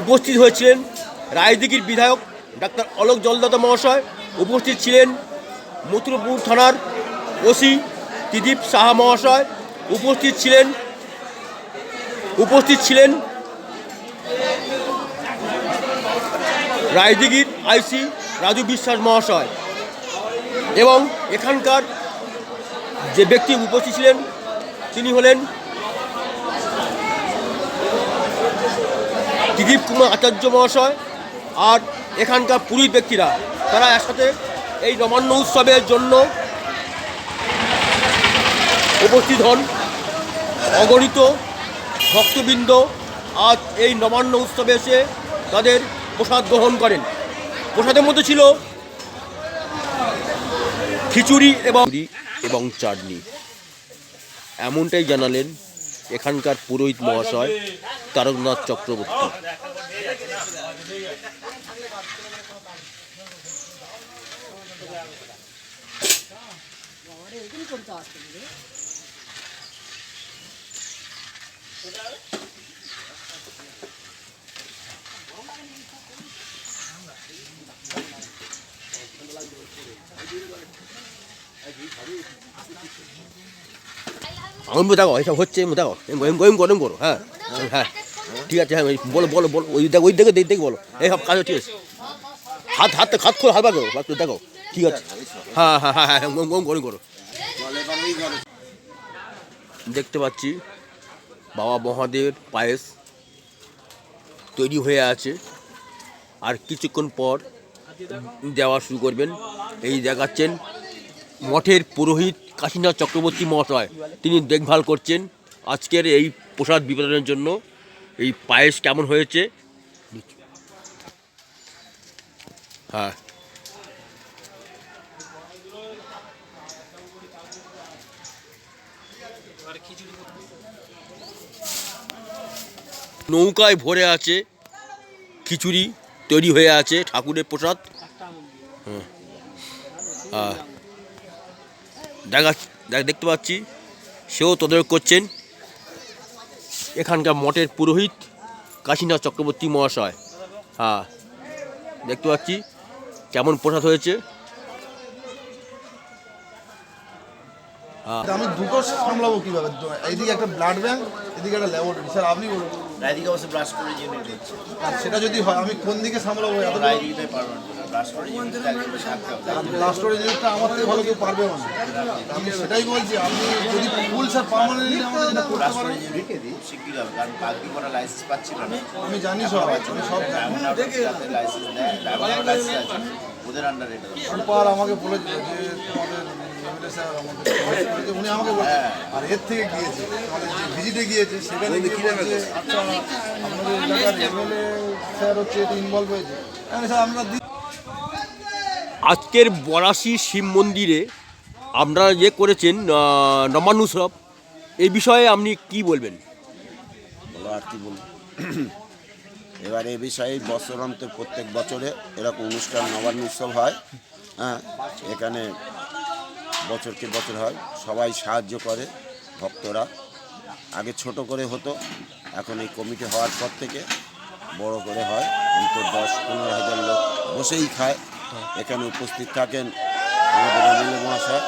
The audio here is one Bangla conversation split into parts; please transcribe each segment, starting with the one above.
উপস্থিত হয়েছিলেন রায়দিঘির বিধায়ক ডাক্তার অলোক জলদাতা মহাশয়, উপস্থিত ছিলেন মথুরপুর থানার ওসি ত্রিদীপ সাহা মহাশয়, উপস্থিত ছিলেন উপস্থিত ছিলেন রায়দিঘির আইসি রাজু বিশ্বাস মহাশয় এবং এখানকার যে ব্যক্তি উপস্থিত ছিলেন, তিনি হলেন দিলীপ কুমার আচার্য মহাশয় আর এখানকার পুরুষ ব্যক্তিরা, তারা একসাথে এই নবান্ন উৎসবের জন্য উপস্থিত হন। অগণিত ভক্তবৃন্দ আজ এই নবান্ন উৎসবে এসে তাদের প্রসাদ গ্রহণ করেন। প্রসাদের মধ্যে ছিল খিচুড়ি এবং এবং চাটনি। এমনটাই জানালেন এখানকার পুরোহিত মহাশয় তারকনাথ চক্রবর্তী। আমি দেখো এসব হচ্ছে এম দেখো এম গরম করো হ্যাঁ হ্যাঁ ঠিক আছে হ্যাঁ বলো বলো বলো, ওই দেখো, ওই দেখে দেখে বলো। এই সব কাজ ঠিক আছে হাত হাত হাত খোলো, হাত করো দেখো, ঠিক আছে। হ্যাঁ হ্যাঁ হ্যাঁ হ্যাঁ গরম করো। দেখতে পাচ্ছি, বাবা মহাদেবের পায়েস তৈরি হয়ে আছে। আর কিছুক্ষণ পর দেওয়া শুরু করবেন। এই দেখাচ্ছেন মঠের পুরোহিত কাশীনাথ চক্রবর্তী মহাশয়, তিনি দেখভাল করছেন আজকের এই প্রসাদ বিতরণের জন্য। এই পায়েস কেমন হয়েছে? হ্যাঁ। নৌকায় ভরে আছে, খিচুড়ি তৈরি হয়ে আছে, ঠাকুরের প্রসাদ। হ্যাঁ। হ্যাঁ। দেখা দেখ- দেখতে পাচ্ছি। সেও তদারক করছেন। এখানকার মঠের পুরোহিত কাশীনাথ চক্রবর্তী মহাশয়। হ্যাঁ দেখতে পাচ্ছি। কেমন প্রসাদ হয়েছে। হ্যাঁ। আমি দুটো সামলাবো কীভাবে? এইদিকে একটা ব্লাড ব্যাংক এদিকে একটা ল্যাবরেটরি স্যার, আপনি বলুন। রায়দিকে অবশ্য ব্রাশ করে ইউনিট দিচ্ছে। আর সেটা যদি হয় আমি কোন দিকে সামলাবো এত রায়দিকটাই পারবেন ব্রাশ করে ইউনিট থাকতে হবে। লাস্টের আমার থেকে ভালো কেউ পারবে না আমি সেটাই বলছি আপনি যদি ফুল স্যার পার্মানেন্টলি আমাদের যেটা ব্রাশ করে পারেন ইউনিট শিগগির হবে কারণ বাকি করা লাইসেন্স পাচ্ছিল না। আমি জানি সব আমি সব লাইসেন্স দেয় লাইসেন্স আছে। ওদের আন্ডারে এটা সুপার আমাকে বলেছিল যে তোমাদের স্যার আমাদের উনি আমাকে বলছে আর এর থেকে গিয়েছে আমাদের ভিজিটে গিয়েছে সেখানে গিয়ে আচ্ছা আপনাদের এলাকার এমএলএ স্যার হচ্ছে এটা ইনভলভ হয়েছে। স্যার আমরা আজকের বরাশি শিব মন্দিরে আপনারা যে করেছেন নবান্ন উৎসব এই বিষয়ে আপনি কি বলবেন? আর কি বলব? এবার এ বিষয়ে বছরান্তে প্রত্যেক বছরে এরকম অনুষ্ঠান নবান্ন উৎসব হয় হ্যাঁ? এখানে বছরকে বছর হয় সবাই সাহায্য করে ভক্তরা। আগে ছোট করে হতো এখন এই কমিটি হওয়ার পর থেকে বড় করে হয়। অন্তত দশ পনেরো হাজার লোক বসেই খায়। এখানে উপস্থিত থাকেন আমাদের এমএলএ মহাশয়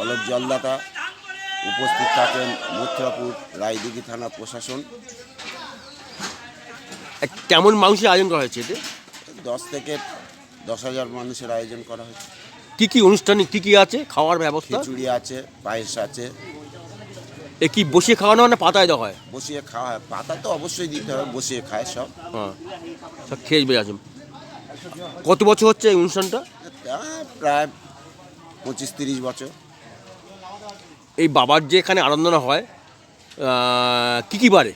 অলোক জলদাতা উপস্থিত থাকেন মথুরাপুর রায়দিঘি থানা প্রশাসন। কেমন মানুষের আয়োজন করা হয়েছে এতে? দশ থেকে দশ হাজার মানুষের আয়োজন করা হয়েছে। কি কি অনুষ্ঠানে কি কি আছে? খাওয়ার ব্যবস্থা? খিচুড়ি আছে পায়েস আছে। এ কি বসে খাওয়ানো হয় না পাতায় দেওয়া হয়? বসিয়ে খাওয়া হয়। পাতা তো অবশ্যই দিতে হবে বসিয়ে খায় সব। হ্যাঁ। সব খেয়ে বেড়ে আসুন কত বছর হচ্ছে এই অনুষ্ঠানটা? তা প্রায় পঁচিশ তিরিশ বছর। এই বাবার যে এখানে আরাধনা হয় আহ, কি কি বারে?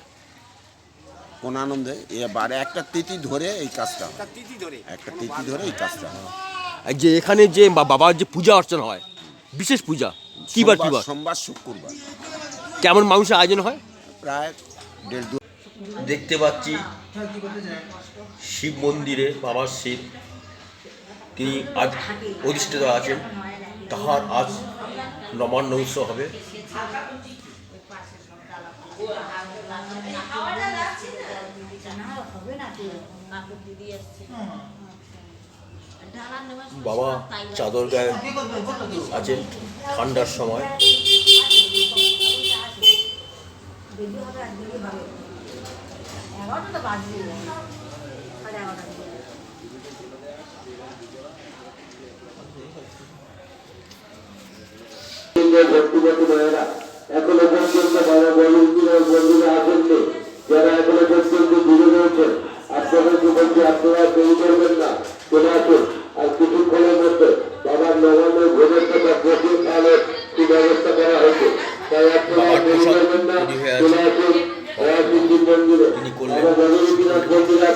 কোন আনন্দে? এবারে একটা তিথি ধরে এই কাজটা হয়। একটা তিথি ধরে এই কাজটা হয়। আর যে এখানে যে বা- বাবার যে পূজা অর্চনা হয় বিশেষ পূজা কি বার কি সোমবার- বার সোমবার শুক্রবার। কেমন মানুষের আয়োজন হয়? প্রায় দেড় দু দেখতে পাচ্ছি শিব মন্দিরে বাবার শিব তিনি আজ অধিষ্ঠিত আছেন তাহার আজ নবান্ন উৎসব হবে। বাবা চাদর গায়ে আছেন ঠান্ডার সময় যারা এখনও পর্যন্ত দূরে রয়েছেন আপনাদেরকে আপনারা করবেন না চলে আসুন আর কিছুক্ষণের মধ্যে বাবার নবান্নের ভোটের কথা বসে তাহলে কি ব্যবস্থা করা হয়েছে। তাই আপনারা বাবার দেরি প্রসাদ করবেন না তৈরি আছে। চলে আসুন অয়াসিদ্দিন মন্দিরে। তিনি করলেন। মন্দিরে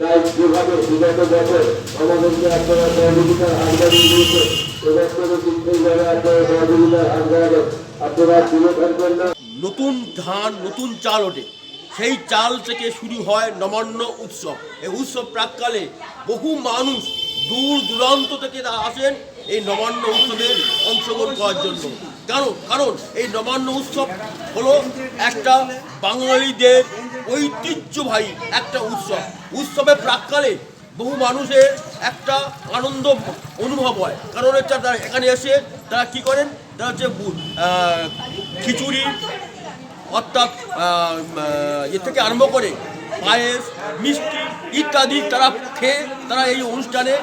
তাই যেভাবে বিগত বছর আমাদেরকে আপনারা সহযোগিতার হাত দিয়েছে এবছরও কিন্তু আপনারা সহযোগিতার হাত আপনারা দূরে থাকবেন না। নতুন ধান নতুন চাল ওঠে। সেই চাল থেকে শুরু হয় নবান্ন উৎসব। এই উৎসব প্রাককালে বহু মানুষ দূর দূরান্ত থেকে আসেন এই নবান্ন উৎসবে অংশগ্রহণ করার জন্য। কারণ কারণ এই নবান্ন উৎসব হলো একটা বাঙালিদের ঐতিহ্যবাহী একটা উৎসব। উৎসবের প্রাককালে বহু মানুষের একটা আনন্দ অনুভব হয়। কারণ হচ্ছে তারা এখানে এসে তারা কি করেন? তারা হচ্ছে খিচুড়ি অর্থাৎ এ থেকে আরম্ভ করে পায়েস, মিষ্টি ইত্যাদি তারা খেয়ে, তারা এই অনুষ্ঠানে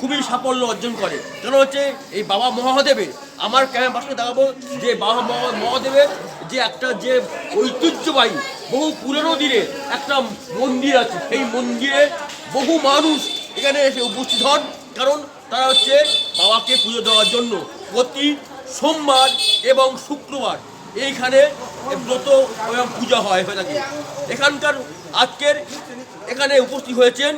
খুবই সাফল্য অর্জন করে। কেন হচ্ছে এই বাবা মহাদেবের আমার ক্যামেরা পাশে দেখাবো যে বাবা মহা- মহাদেবের যে একটা যে ঐতিহ্যবাহী, বহু পুরনো দিনের একটা মন্দির আছে। সেই মন্দিরে বহু মানুষ এখানে এসে উপস্থিত হন। কারণ তারা হচ্ছে বাবাকে পুজো দেওয়ার জন্য প্রতি সোমবার এবং শুক্রবার। এইখানে ব্রত এবং পূজা হয় হয়ে থাকে এখানকার আজকের এখানে উপস্থিত হয়েছেন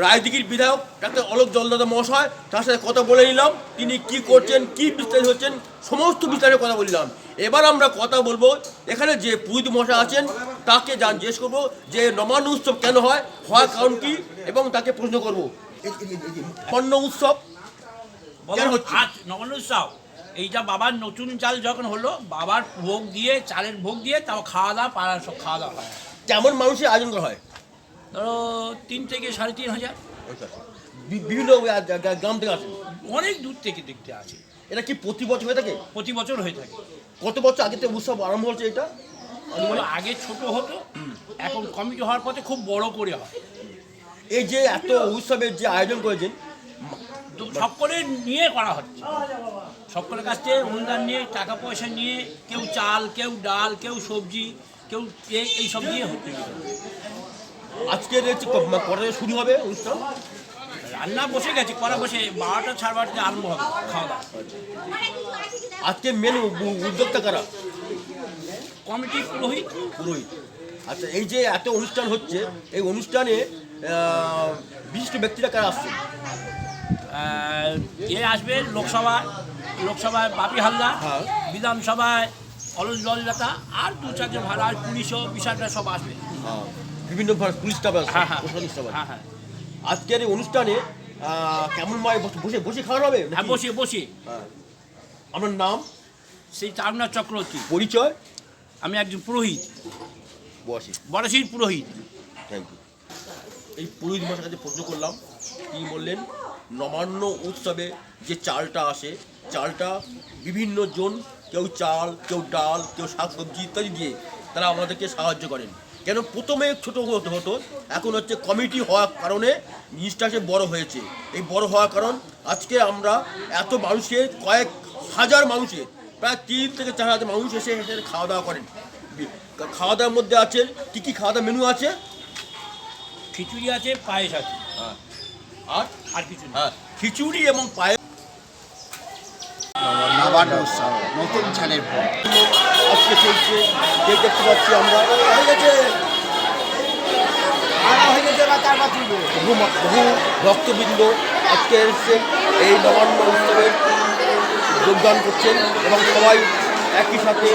রায়দিঘির বিধায়ক ডাক্তার অলোক জলদাদা মহাশয়। তার সাথে কথা বলে নিলাম তিনি কি করছেন কি বিস্তারিত হচ্ছেন সমস্ত বিস্তারিত কথা বললাম এবার আমরা কথা বলব এখানে যে পুরোহিত মশা আছেন তাকে জান জিজ্ঞেস করব যে নবান্ন উৎসব কেন হয় হওয়ার কারণ কি এবং তাকে প্রশ্ন করব। পণ্য উৎসব কেন হচ্ছে? আজ নবান্ন উৎসব? এইটা বাবার নতুন চাল যখন হলো বাবার ভোগ দিয়ে চালের ভোগ দিয়ে তাও খাওয়া দাওয়া পাড়ার সব খাওয়া দাওয়া হয়। কেমন মানুষের আয়োজন করা হয়? ধরো তিন থেকে সাড়ে তিন হাজার। বি- বিভিন্ন গা- গা- গ্রাম থেকে আসেন অনেক দূর থেকে দেখতে আসে। এটা কি প্রতি বছর হয়ে থাকে? প্রতি বছর হয়ে থাকে। কত বছর আগে থেকে উৎসব আরম্ভ হচ্ছে এটা? আগে ছোট হতো এখন কমিটি হওয়ার পথে খুব বড় করে হয়। এই যে এত উৎসবের যে আয়োজন করেছেন সকলে নিয়ে করা হচ্ছে। সকলের কাছ থেকে অনুদান নিয়ে টাকা পয়সা নিয়ে কেউ চাল কেউ ডাল কেউ সবজি কেউ এই সব নিয়ে হচ্ছে। আজকের কটা শুরু হবে অনুষ্ঠান? রান্না বসে গেছে করা বসে বারোটা সাড়ে বারোটাতে আরম্ভ হবে খাওয়া দাওয়া। আজকে মেন উদ্যোক্তা কারা? কমিটি পুরোহিত। পুরোহিত। আচ্ছা এই যে এত অনুষ্ঠান হচ্ছে এই অনুষ্ঠানে বিশিষ্ট ব্যক্তিরা কারা আসছে এ আসবে লোকসভায় লোকসভায় বাপি হালদার হ্যাঁ। বিধানসভায় অলস জলদাতা আর দু চারজন ভালো আর পুলিশও বিষয়টা সব আসবে। বিভিন্ন ভার- পুলিশ স্টাফ হ্যাঁ হ্যাঁ। হ্যাঁ হ্যাঁ। আজকের এই অনুষ্ঠানে কেমন মায় বসে বসে খাওয়া হবে হ্যাঁ বসে বসে। হ্যাঁ। আপনার নাম? সেই চারুনাথ চক্রবর্তী। পরিচয়? আমি একজন পুরোহিত। বসে বড়শির পুরোহিত। থ্যাংক ইউ এই পুরোহিত মশার কাছে প্রশ্ন করলাম তিনি বললেন নবান্ন উৎসবে যে চালটা আসে চালটা বিভিন্ন জন কেউ চাল কেউ ডাল কেউ শাকসবজি ইত্যাদি দিয়ে তারা আমাদেরকে সাহায্য করেন। কেন? প্রথমে ছোট হতে হতো এখন হচ্ছে কমিটি হওয়ার কারণে জিনিসটা সে বড় হয়েছে। এই বড় হওয়ার কারণ আজকে আমরা এত মানুষের কয়েক হাজার মানুষের প্রায় তিন থেকে চার হাজার মানুষ এসে এখানে খাওয়া দাওয়া করেন। খাওয়া দাওয়ার মধ্যে আছে কী কী খাওয়া দাওয়া মেনু আছে? খিচুড়ি আছে পায়েস আছে। আর আর কিছু না। হ্যাঁ খিচুড়ি এবং পায়েস। নবান্ন উৎসব নতুন চালের ভোগ আজকে চলছে যে দেখতে পাচ্ছি আমরা হয়ে গেছে। বহু বহু ভক্তবৃন্দ আজকে এসেছেন এই নবান্ন উৎসবে যোগদান করছেন এবং সবাই একই সাথে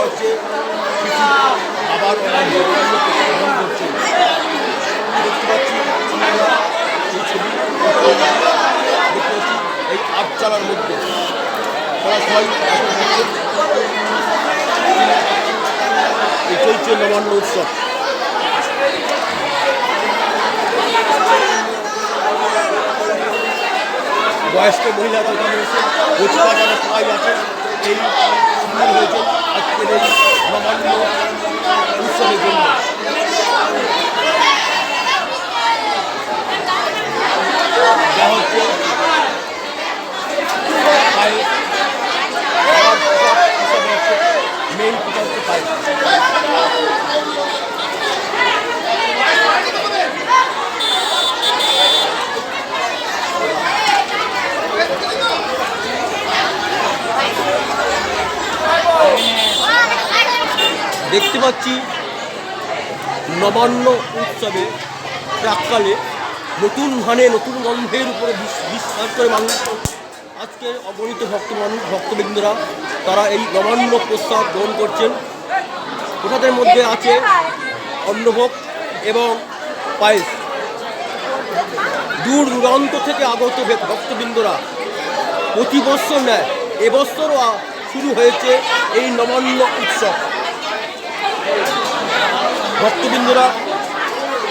হচ্ছে কিছু আবার করছেন। দেখতে পাচ্ছি এই দেখতে পাচ্ছি এই আটচালার মধ্যে তারা সবাই এই চলছে নবান্ন উৎসব বয়স্ক মহিলা দোকান রয়েছে কচু বাজারে সবাই আছে এই সম্মান হয়েছে আজকের এই নবান্ন উৎসবের জন্য দেখতে পাচ্ছি নবান্ন উৎসবে প্রাককালে নতুন ধানে নতুন গন্ধের উপরে বিশ- বিশ্বাস করে মানুষ। আজকে অগণিত ভক্ত মানুষ ভক্তবৃন্দরা, তারা এই নবান্ন প্রস্তাব গ্রহণ করছেন। প্রসাদের মধ্যে আছে অন্নভোগ এবং পায়েস। দূর দূরান্ত থেকে আগত ভক্তবৃন্দরা প্রতি বছর নেয়। এবছরও শুরু হয়েছে এই নবান্ন উৎসব। ভক্তবৃন্দরা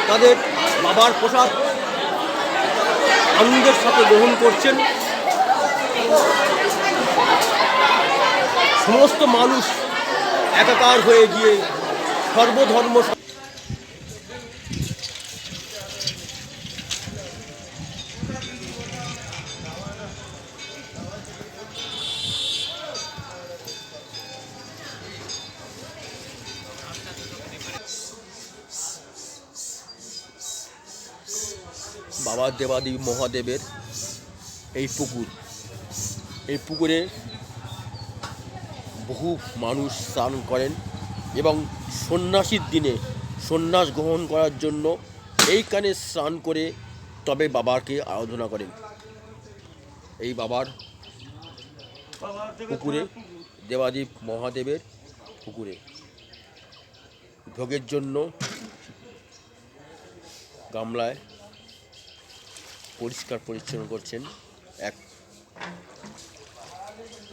তাদের বাবার প্রসাদ আনন্দের সাথে গ্রহণ করছেন। সমস্ত মানুষ একাকার হয়ে গিয়ে সর্বধর্ম বাবা দেবাদেবী মহাদেবের এই পুকুর। এই পুকুরে বহু মানুষ স্নান করেন এবং সন্ন্যাসীর দিনে সন্ন্যাস গ্রহণ করার জন্য এইখানে স্নান করে তবে বাবাকে আরাধনা করেন। এই বাবার পুকুরে দেবাদেব মহাদেবের পুকুরে। ভোগের জন্য গামলায় পরিষ্কার পরিচ্ছন্ন করছেন এক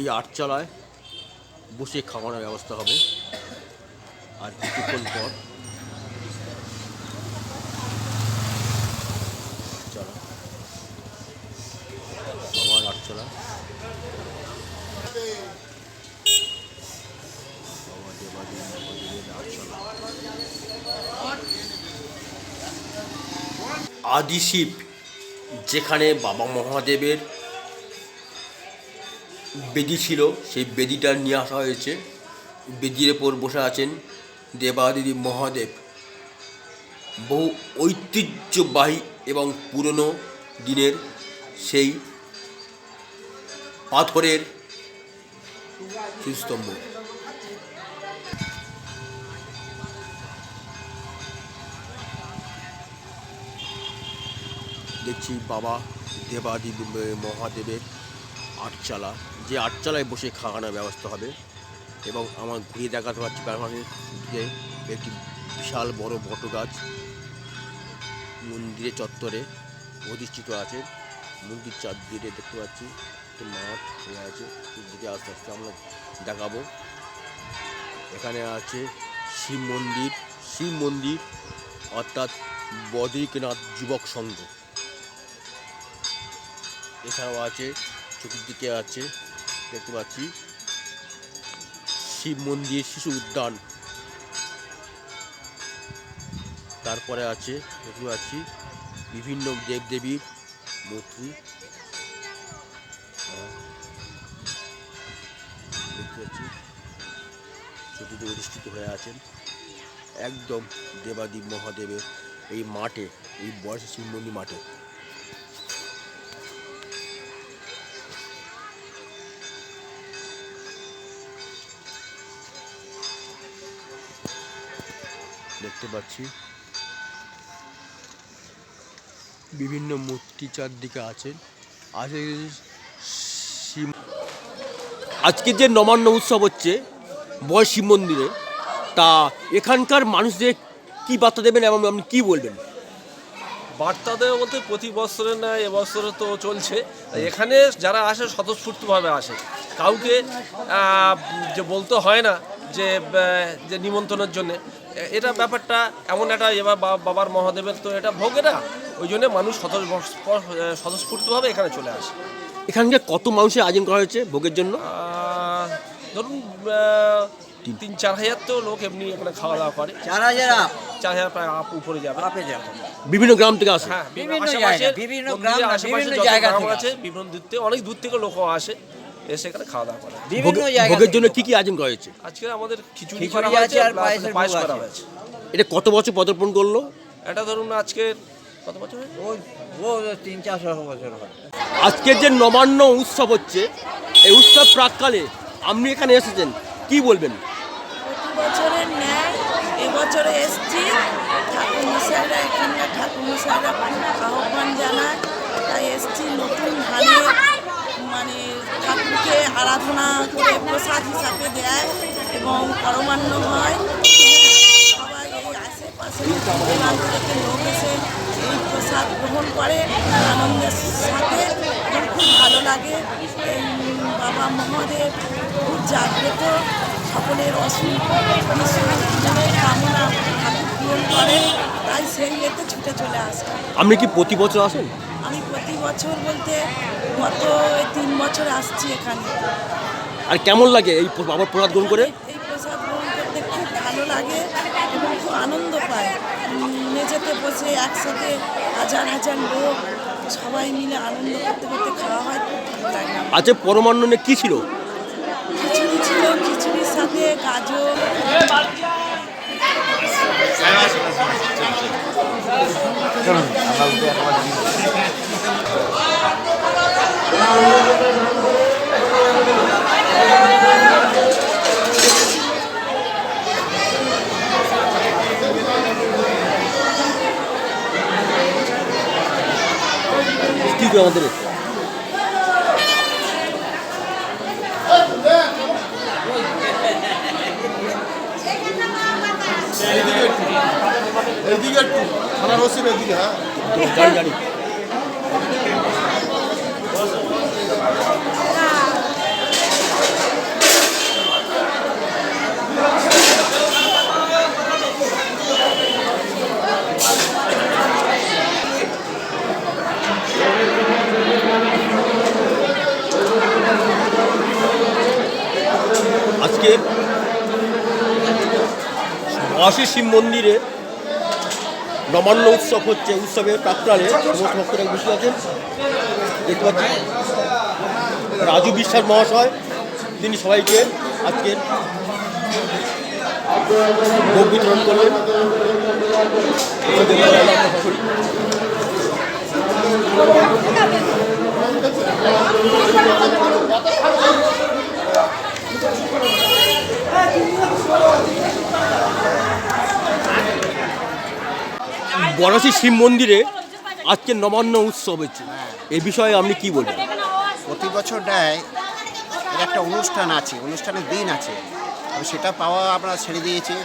এই আটচালায় বসে খাওয়ানোর ব্যবস্থা হবে। আর কিছুক্ষণ পর আটচালা। আদিশিব যেখানে বাবা মহাদেবের বেদি ছিল, সেই বেদিটা নিয়ে আসা হয়েছে। বেদির ওপর বসে আছেন দেবাদিদেব মহাদেব। বহু ঐতিহ্যবাহী এবং পুরনো দিনের সেই পাথরের স্তম্ভ দেখছি বাবা দেবাদি মহাদেবের আটচালা। যে আটচালায় বসে খাওয়ানোর ব্যবস্থা হবে এবং আমার ঘুরিয়ে দেখাতে পারছি বাগানের দিকে একটি বিশাল বড় বট গাছ মন্দিরের চত্বরে অধিষ্ঠিত আছে। মন্দির চারদিকে দেখতে পাচ্ছি একটি মাঠ হয়ে আছে। দিকে আস্তে আস্তে আমরা দেখাবো। এখানে আছে শিব মন্দির। শিব মন্দির অর্থাৎ বদ্রীনাথ যুবক সংঘ। এছাড়াও আছে, চতুর্দিকে আছে দেখতে পাচ্ছি। শিব মন্দির, শিশু উদ্যান। তারপরে আছে, দেখতে পাচ্ছি, বিভিন্ন দেবদেবীর মূর্তি। দেখতে পাচ্ছি, চতুর্দিকে অধিষ্ঠিত হয়ে আছেন একদম দেবাদেব মহাদেবের এই মাঠে, এই বয়স শিব মন্দির মাঠে। দেখতে পাচ্ছি। বিভিন্ন মূর্তি চারদিকে আছে। আছে শিব আজকে যে নবান্ন উৎসব হচ্ছে বয় শিব মন্দিরে তা এখানকার মানুষদের কি বার্তা দেবেন এবং আপনি কি বলবেন? বার্তা দেওয়া বলতে প্রতি বছরে না এবছরে তো চলছে। এখানে যারা আসে স্বতঃস্ফূর্তভাবে আসে। কাউকে যে বলতে হয় না যে যে নিমন্ত্রণের জন্যে এটা ব্যাপারটা এমন একটা এবার বাবার মহাদেবের তো এটা ভোগ এটা। ওই জন্য মানুষ স্বতঃস্ফূর্তভাবে এখানে চলে আসে। এখানকে কত মানুষের আয়োজন করা হয়েছে ভোগের জন্য? ধরুন তিন চার হাজার তো লোক এমনি এখানে খাওয়া দাওয়া করে। চার হাজার চার হাজার প্রায় আপ উপরে যাবে। আপে যাবে। বিভিন্ন গ্রাম থেকে আসে? হ্যাঁ বিভিন্ন জায়গা, বিভিন্ন গ্রাম আশেপাশে বিভিন্ন জায়গা থেকে আছে বিভিন্ন দূর থেকে অনেক দূর থেকে লোক আসে। এসে এখানে খাওয়া দাওয়া করে। বিভিন্ন ভোগের জন্য কি কি আয়োজন করা হয়েছে? আজকে আমাদের খিচুড়ি খিচুড়ি করা হয়েছে আর পায়েস করা হয়েছে। এটা কত বছর পদার্পণ করল? এটা ধরুন আজকে কত বছর ওই তিন চারশো বছর হয়। আজকের যে নবান্ন উৎসব হচ্ছে এই উৎসব প্রাককালে আপনি এখানে এসেছেন কি বলবেন? প্রতি বছরের ন্যায় এবছরে এসছি। ঠাকুরমশাইরা এখানকার ঠাকুরমশাইরা আহ্বান জানায় তাই এসছি নতুন ধানের মানে ঠাকুরকে আরাধনা করে প্রসাদ হিসাবে দেয় এবং পরমান্ন হয়। সবাই এই আশেপাশে দূরান্ত থেকে লোক এসে এই প্রসাদ গ্রহণ করে আনন্দের সাথে খুব ভালো লাগে। বাবা মহাদেব খুব জাগ্রত সকলের অসুখ কামনা ঠাকুর পূরণ করে তাই সেই ইয়েতে ছুটে চলে আসে। আপনি কি প্রতি বছর আসেন? আমি প্রতি বছর বলতে গত এই তিন বছর আসছি এখানে। আর কেমন লাগে এই বাবার প্রসাদ গ্রহণ করে? এই প্রসাদ গ্রহণ করতে খুব ভালো লাগে এবং খুব আনন্দ পায়। মেঝেতে বসে একসাথে হাজার হাজার লোক সবাই মিলে আনন্দ করতে করতে খাওয়া হয় খুব ভালো লাগে আমার। পরমান্ননে কি ছিল? খিচুড়ি ছিল খিচুড়ির সাথে গাজর। করে আমাদের এদিকে একটু থানার ওসির এদিকে হ্যাঁ জানি জানি আজকে বাসী শিব মন্দিরে নবান্ন উৎসব হচ্ছে, উৎসবের প্রাক্কালে সমস্ত ভক্তরা বসে আছেন। দেখতে পাচ্ছি, রাজু বিশ্বাস মহাশয়, তিনি সবাইকে আজকের ভোগ বিতরণ করলেন বরাসি শিব মন্দিরে আজকে নবান্ন উৎসব হচ্ছে। এ বিষয়ে আপনি কি বলবেন? প্রতি বছর দেয় এর একটা অনুষ্ঠান আছে, অনুষ্ঠানের দিন আছে। সেটা পাওয়া আমরা ছেড়ে দিয়েছি।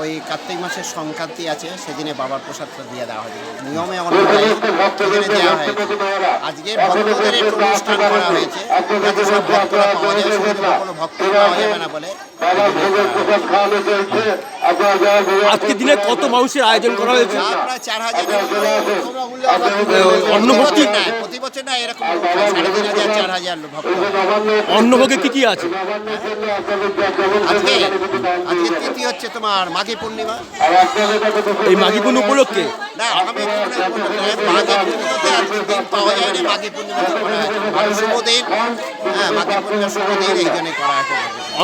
ওই কার্তিক মাসের সংক্রান্তি আছে, সেদিনে বাবার প্রসাদটা দিয়ে দেওয়া হয় নিয়মে দেওয়া হয়েছে আজকে ভক্তদের একটু অনুষ্ঠান করা হয়েছে। ভক্তরা পাওয়া কোনো ভক্ত পাওয়া যাবে না বলে আজকে দিনে কত মানুষের আয়োজন করা হয়েছে? যা প্রায় চার হাজার প্রতি বছর না এরকম অন্নভোগে কি কি আছে? আজকে আজকে তিথি হচ্ছে তোমার মাঘী পূর্ণিমা। এই মাঘী পূর্ণ উপলক্ষে না আমি মাঘী পূর্ণিমাতে আজকে দিন পাওয়া যায় না মাঘী শুভ দিন। হ্যাঁ মাঘী পূর্ণিমা শুভ দিন এই জন্যই করা হয়েছে।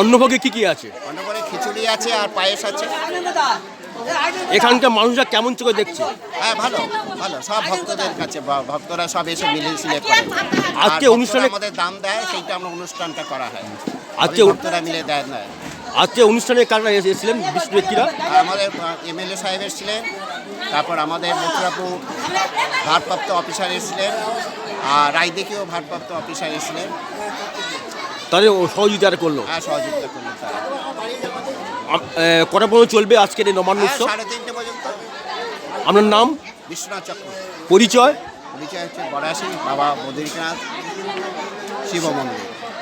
অন্নভোগে কি কি আছে। অন্য খিচুড়ি আছে আর পায়েস আছে। এখানকার মানুষরা কেমন চোখে দেখছে? হ্যাঁ ভালো ভালো। সব ভক্তদের কাছে ভক্তরা সব এসে মিলে সিলে করে। আজকে অনুষ্ঠানে- আমাদের দাম দেয় সেইটা আমরা অনুষ্ঠানটা করা হয়। আজকে ভক্তরা মিলে দেয় দেয় আজকে অনুষ্ঠানে কারা এসেছিলেন? বিশিষ্ট ব্যক্তিরা? আমাদের এমএলএ সাহেব এসেছিলেন তারপর আমাদের মথুরাপুর ভারপ্রাপ্ত অফিসার এসেছিলেন আর রায়দিকেও ভারপ্রাপ্ত অফিসার এসেছিলেন। তাদের ও সহযোগিতা করল। সহযোগিতা এ, কটা পর্যন্ত চলবে আজকের এই নবান্ন হ্যাঁ, উৎসব? সাড়ে তিনটে পর্যন্ত। আপনার নাম? বিশ্বনাথ চক্র পরিচয়? পরিচয় হচ্ছে বড়াশি বাবা বদ্রীনাথ শিব মন্দির।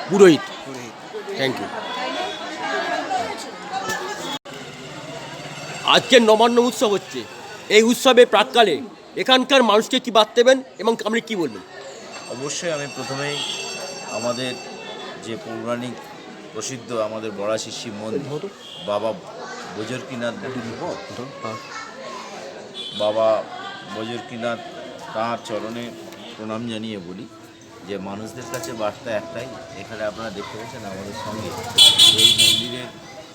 পুরোহিত। পুরোহিত। থ্যাংক ইউ আজকের নবান্ন উৎসব হচ্ছে। এই উৎসবে প্রাককালে এখানকার মানুষকে কি বাদ দেবেন এবং আপনি কি বলবেন? অবশ্যই আমি প্রথমেই আমাদের যে পৌরাণিক প্রসিদ্ধ আমাদের বড়াশি শিব মন্দির বাবা বজরকিনাথ বাবা বজরকিনাথ তাঁর চরণে প্রণাম জানিয়ে বলি যে মানুষদের কাছে বার্তা একটাই এখানে আপনারা দেখতে পাচ্ছেন আমাদের সঙ্গে এই মন্দিরের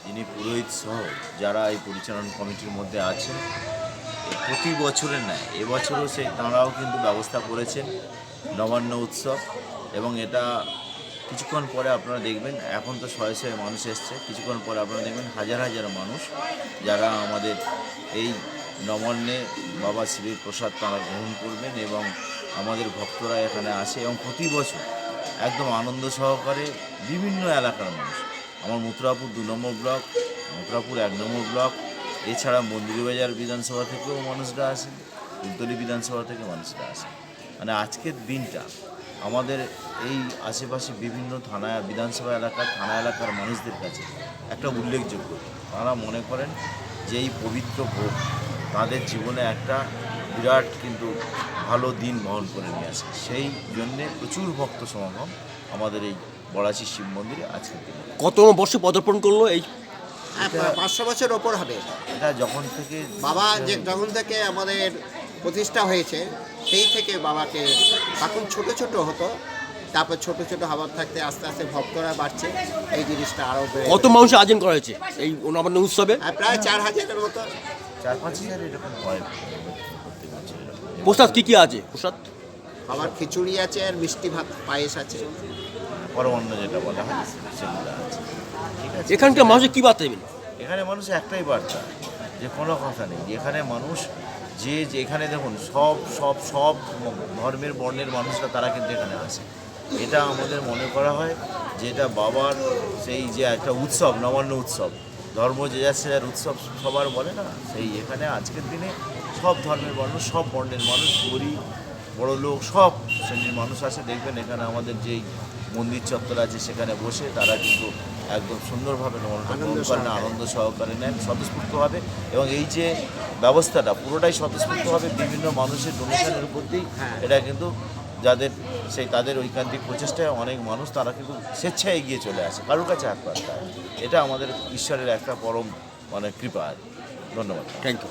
যিনি পুরোহিত সহ যারা এই পরিচালন কমিটির মধ্যে আছেন প্রতি বছরের ন্যায় এবছরও সেই তাঁরাও কিন্তু ব্যবস্থা করেছেন নবান্ন উৎসব এবং এটা কিছুক্ষণ পরে আপনারা দেখবেন, এখন তো শয়ে শয়ে মানুষ এসছে, কিছুক্ষণ পরে আপনারা দেখবেন হাজার হাজার মানুষ যারা আমাদের এই নবান্নে বাবা শিবের প্রসাদ তারা গ্রহণ করবেন এবং আমাদের ভক্তরা এখানে আসে এবং প্রতি বছর একদম আনন্দ সহকারে বিভিন্ন এলাকার মানুষ। আমার মথুরাপুর দু নম্বর ব্লক, মথুরাপুর এক নম্বর ব্লক, এছাড়া মন্দিরবাজার বিধানসভা থেকেও মানুষরা আসেন কুলতলি বিধানসভা থেকে মানুষরা আসেন মানে আজকের দিনটা আমাদের এই আশেপাশে বিভিন্ন থানা বিধানসভা এলাকার থানা এলাকার মানুষদের কাছে একটা উল্লেখযোগ্য। তারা মনে করেন যে এই পবিত্র ভোগ তাদের জীবনে একটা বিরাট কিন্তু ভালো দিন বহন করে নিয়ে আসে। সেই জন্যে প্রচুর ভক্ত সমাগম আমাদের এই বড়াশি শিব মন্দিরে আজকের দিনে। কত বর্ষে পদার্পণ করল এই? হ্যাঁ পাঁচশো বছর ওপর হবে। এটা যখন থেকে বাবা যে যখন থেকে আমাদের প্রতিষ্ঠা হয়েছে সেই থেকে বাবাকে এখন ছোট ছোট হতো তারপর ছোট ছোট হবার থাকতে আস্তে আস্তে ভক্তরা বাড়ছে এই জিনিসটা আরও কত মানুষ আয়োজন করা হয়েছে এই নবান্ন উৎসবে? আর প্রায় চার হাজারের মতো। চার পাঁচ হাজার এরকম হয়। প্রসাদ কী কী আছে? প্রসাদ? আবার খিচুড়ি আছে আর মিষ্টি ভাত পায়েস আছে। পরমান্ন যেটা বলা হয় সেগুলো আছে। ঠিক আছে। এখানকার মানুষের কি বার্তা দেবেন এখানে মানুষ একটাই বার্তা যে কোনো কথা নেই। এখানে মানুষ যে এখানে দেখুন, সব সব সব ধর্মের বর্ণের মানুষরা তারা কিন্তু এখানে আসে। এটা আমাদের মনে করা হয় যে এটা বাবার সেই যে একটা উৎসব, নবান্ন উৎসব। ধর্ম যে যার সে যার উৎসব সবার বলে না, সেই এখানে আজকের দিনে সব ধর্মের মানুষ সব বর্ণের মানুষ, গরিব, বড় লোক, সব শ্রেণির মানুষ আসে। দেখবেন এখানে আমাদের যেই মন্দির চত্বর আছে, সেখানে বসে তারা কিন্তু একদম সুন্দরভাবে করেন আনন্দ সহকারে নেন স্বতঃস্ফূর্তভাবে এবং এই যে ব্যবস্থাটা পুরোটাই স্বতঃস্ফূর্তভাবে বিভিন্ন মানুষের ডোনেশনের উপর দিয়েই এটা কিন্তু যাদের সেই তাদের ঐকান্তিক প্রচেষ্টায় অনেক মানুষ তারা কিন্তু স্বেচ্ছায় এগিয়ে চলে আসে। কারোর কাছে হাত পাততে হয়। এটা আমাদের ঈশ্বরের একটা পরম মানে কৃপা আর ধন্যবাদ। থ্যাংক ইউ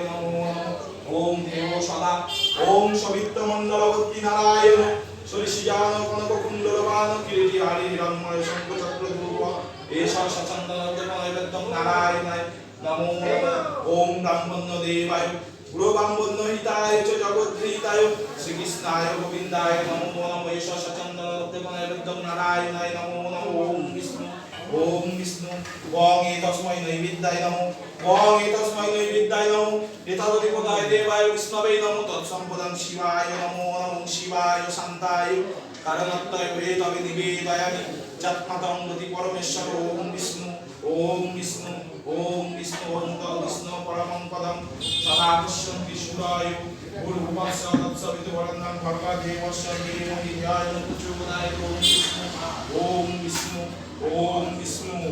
নমো ওম দেব ওম সবিত্রমণ্ডলবর্তী নারায়ণ সরিষিজান কনককুণ্ডলবান কিরীটি হারি হিরণ্ময় নারায়ণায় নমো ওম ব্রাহ্মণ্য দেবায় পুরো ব্রাহ্মণ্য হিতায় চ জগদ্ধিতায় শ্রীকৃষ্ণায় গোবিন্দায় নমো নমঃ এষ সচন্দনলব্ধফলয়বদ্ধং নারায়ণায় নমো নমঃ ওম বিষ্ণু ওম বিষ্ণু ওং এতস্মৈ নৈবিদ্যায় নমো ওং এতস্মৈ নৈবিদ্যায় নমো এতদধিপদায় দেবায় বিষ্ণবে নমো তৎসম্পদং শিবায় নমো নমো শিবায় শান্তায় কারণত্তয় তবে নিবেদয়ামি যৎমাতং গতি পরমেশ্বর ওম বিষ্ণু ওম বিষ্ণু ওম বিষ্ণু ওম তৎ বিষ্ণু পরমং পদম সদা পশ্যন্তি সুরায় তৎসবিতুর্বরেণ্যং ভর্গো দেবস্য ধীমহি ধিয়ায় প্রচোদয়াৎ ওম ॐ विष्णु